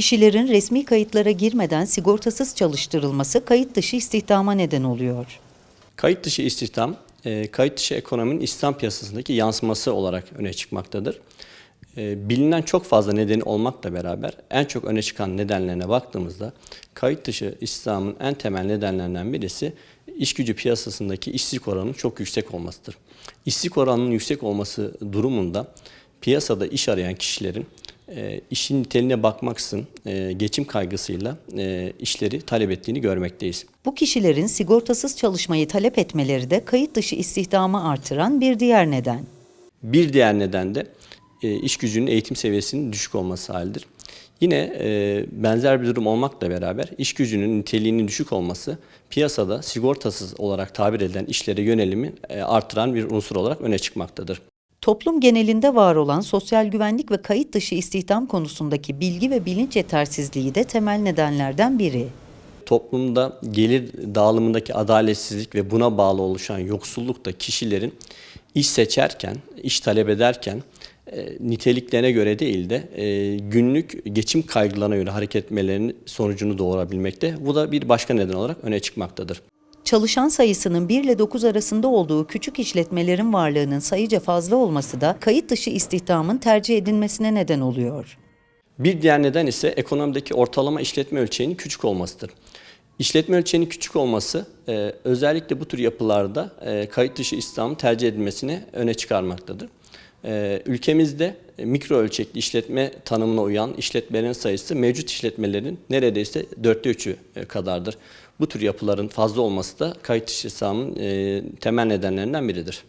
Kişilerin resmi kayıtlara girmeden sigortasız çalıştırılması kayıt dışı istihdama neden oluyor. Kayıt dışı istihdam, e, kayıt dışı ekonominin İslam piyasasındaki yansıması olarak öne çıkmaktadır. E, bilinen çok fazla nedeni olmakla beraber en çok öne çıkan nedenlerine baktığımızda kayıt dışı istihdamın en temel nedenlerinden birisi iş gücü piyasasındaki işsizlik oranının çok yüksek olmasıdır. İşsizlik oranının yüksek olması durumunda piyasada iş arayan kişilerin e, işin niteliğine bakmaksızın e, geçim kaygısıyla e, işleri talep ettiğini görmekteyiz. Bu kişilerin sigortasız çalışmayı talep etmeleri de kayıt dışı istihdamı artıran bir diğer neden. Bir diğer neden de e, iş gücünün eğitim seviyesinin düşük olması halidir. Yine e, benzer bir durum olmakla beraber iş gücünün niteliğinin düşük olması piyasada sigortasız olarak tabir edilen işlere yönelimi e, artıran bir unsur olarak öne çıkmaktadır. Toplum genelinde var olan sosyal güvenlik ve kayıt dışı istihdam konusundaki bilgi ve bilinç yetersizliği de temel nedenlerden biri. Toplumda gelir dağılımındaki adaletsizlik ve buna bağlı oluşan yoksulluk da kişilerin iş seçerken, iş talep ederken e, niteliklerine göre değil de e, günlük geçim kaygılarına göre hareket etmelerinin sonucunu doğurabilmekte. Bu da bir başka neden olarak öne çıkmaktadır. Çalışan sayısının 1 ile 9 arasında olduğu küçük işletmelerin varlığının sayıca fazla olması da kayıt dışı istihdamın tercih edilmesine neden oluyor. Bir diğer neden ise ekonomideki ortalama işletme ölçeğinin küçük olmasıdır. İşletme ölçeğinin küçük olması e, özellikle bu tür yapılarda e, kayıt dışı istihdamın tercih edilmesini öne çıkarmaktadır. E, ülkemizde e, mikro ölçekli işletme tanımına uyan işletmelerin sayısı mevcut işletmelerin neredeyse dörtte üçü e, kadardır. Bu tür yapıların fazla olması da kayıt dışı istihdamın e, temel nedenlerinden biridir.